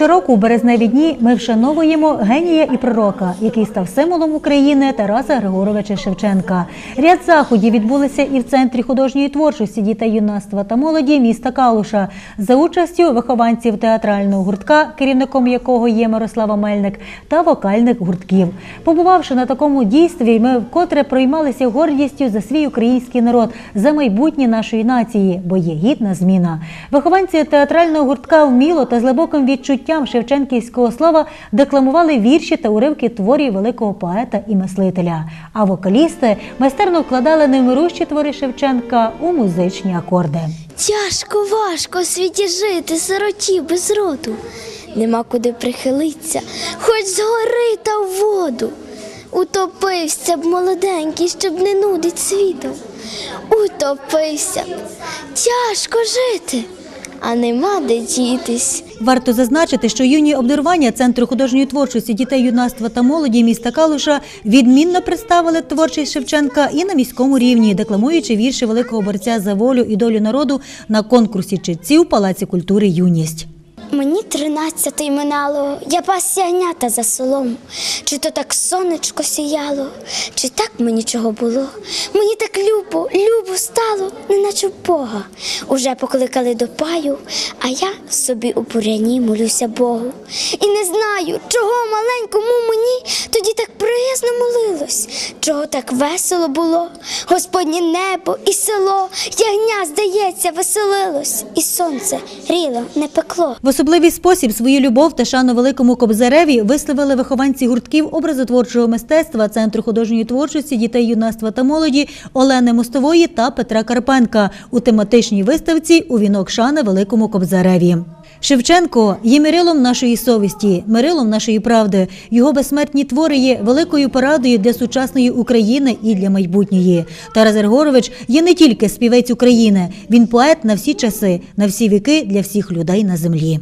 Щороку у березневі дні ми вшановуємо генія і пророка, який став символом України Тараса Григоровича Шевченка. Ряд заходів відбулися і в центрі художньої творчості дітей юнацтва та молоді міста Калуша за участю вихованців театрального гуртка, керівником якого є Мирослава Мельник, та вокальних гуртків. Побувавши на такому дійстві, ми вкотре проймалися гордістю за свій український народ, за майбутнє нашої нації, бо є гідна зміна. Вихованці театрального гуртка вміло та з глибоким відчуттям шевченківського слова декламували вірші та уривки творів великого поета і мислителя. А вокалісти майстерно вкладали невмирущі твори Шевченка у музичні акорди. Тяжко, важко у світі жити, сироті без роду. Нема куди прихилитися, хоч згори та в воду. Утопився б молоденький, щоб не нудить світом. Утопився б. Тяжко жити, а нема де дітись. Варто зазначити, що юні обдарування Центру художньої творчості дітей юнацтва та молоді міста Калуша відмінно представили творчість Шевченка і на міському рівні, декламуючи вірші великого борця за волю і долю народу на конкурсі читців Палаці культури Юність. Мені тринадцятий минало, я пас ягнята за селом. Чи то так сонечко сіяло, чи так мені чого було? Мені так любо, любо стало, неначе Бога. Уже покликали до паю, а я собі у буряні молюся Богу. І не знаю, чого маленькому мені тоді так приязно молилось, чого так весело було. Господнє небо і село, ягня, здається, веселилось, і сонце гріло, не пекло. В особливий спосіб свою любов та шану великому кобзареві висловили вихованці гуртків образотворчого мистецтва Центру художньої творчості дітей юнацтва та молоді Олени Мостової та Петра Карпенка у тематичній виставці у вінок шани великому кобзареві. Шевченко є мирилом нашої совісті, мирилом нашої правди. Його безсмертні твори є великою порадою для сучасної України і для майбутньої. Тарас Григорович є не тільки співець України, він поет на всі часи, на всі віки для всіх людей на землі.